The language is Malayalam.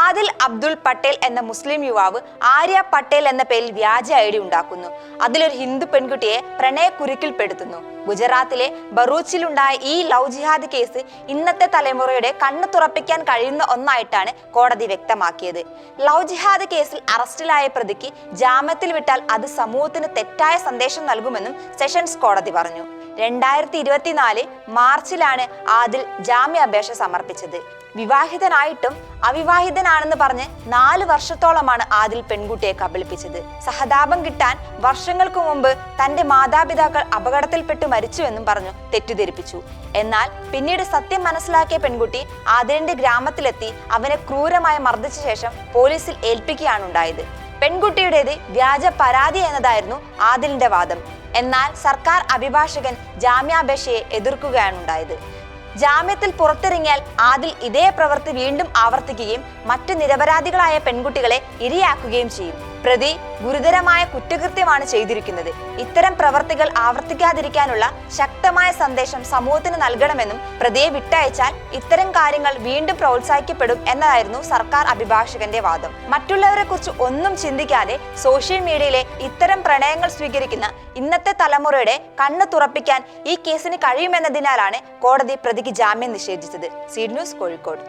ആദിൽ അബ്ദുൾ പട്ടേൽ എന്ന മുസ്ലിം യുവാവ് ആര്യ പട്ടേൽ എന്ന പേരിൽ വ്യാജ ഐ ഡി ഉണ്ടാക്കുന്നു. അതിലൊരു ഹിന്ദു പെൺകുട്ടിയെ പ്രണയക്കുരുക്കിൽപ്പെടുത്തുന്നു ഗുജറാത്തിലെ ബറൂച്ചിലുണ്ടായ ഈ ലവ് ജിഹാദ് കേസ് ഇന്നത്തെ തലമുറയുടെ കണ്ണു തുറപ്പിക്കാൻ കഴിയുന്ന ഒന്നായിട്ടാണ് കോടതി വ്യക്തമാക്കിയത്. ലവ് ജിഹാദ് കേസിൽ അറസ്റ്റിലായ പ്രതിക്ക് ജാമ്യത്തിൽ വിട്ടാൽ അത് സമൂഹത്തിന് തെറ്റായ സന്ദേശം നൽകുമെന്നും സെഷൻസ് കോടതി പറഞ്ഞു. രണ്ടായിരത്തി ഇരുപത്തിനാല് മാർച്ചിലാണ് ആദിൽ ജാമ്യാപേക്ഷ സമർപ്പിച്ചത്. വിവാഹിതനായിട്ടും അവിവാഹിതനാണെന്ന് പറഞ്ഞ് നാല് വർഷത്തോളമാണ് ആദിൽ പെൺകുട്ടിയെ കബളിപ്പിച്ചത്. സഹതാപം കിട്ടാൻ വർഷങ്ങൾക്ക് മുമ്പ് തന്റെ മാതാപിതാക്കൾ അപകടത്തിൽപ്പെട്ട് മരിച്ചുവെന്നും പറഞ്ഞു തെറ്റിദ്ധരിപ്പിച്ചു. എന്നാൽ പിന്നീട് സത്യം മനസ്സിലാക്കിയ പെൺകുട്ടി ആദിലിന്റെ ഗ്രാമത്തിലെത്തി അവനെ ക്രൂരമായി മർദ്ദിച്ച ശേഷം പോലീസിൽ ഏൽപ്പിക്കുകയാണ് ഉണ്ടായത് പെൺകുട്ടിയുടേത് വ്യാജ പരാതി എന്നതായിരുന്നു ആദിലിന്റെ വാദം. എന്നാൽ സർക്കാർ അഭിഭാഷകൻ ജാമ്യാപേക്ഷയെ എതിർക്കുകയാണ് ഉണ്ടായത് ജാമ്യത്തിൽ പുറത്തിറങ്ങിയാൽ ആദിൽ ഇതേ പ്രവൃത്തി വീണ്ടും ആവർത്തിക്കുകയും മറ്റു നിരപരാധികളായ പെൺകുട്ടികളെ ഇരയാക്കുകയും ചെയ്യും. പ്രതി ഗുരുതരമായ കുറ്റകൃത്യമാണ് ചെയ്തിരിക്കുന്നത്. ഇത്തരം പ്രവർത്തികൾ ആവർത്തിക്കാതിരിക്കാനുള്ള ശക്തമായ സന്ദേശം സമൂഹത്തിന് നൽകണമെന്നും പ്രതിയെ വിട്ടയച്ചാൽ ഇത്തരം കാര്യങ്ങൾ വീണ്ടും പ്രോത്സാഹിക്കപ്പെടും എന്നതായിരുന്നു സർക്കാർ അഭിഭാഷകന്റെ വാദം. മറ്റുള്ളവരെ കുറിച്ച് ഒന്നും ചിന്തിക്കാതെ സോഷ്യൽ മീഡിയയിലെ ഇത്തരം പ്രണയങ്ങൾ സ്വീകരിക്കുന്ന ഇന്നത്തെ തലമുറയുടെ കണ്ണ് തുറപ്പിക്കാൻ ഈ കേസിന് കഴിയുമെന്നതിനാലാണ് കോടതി പ്രതിക്ക് ജാമ്യം നിഷേധിച്ചത്. Seed news Kozhikode.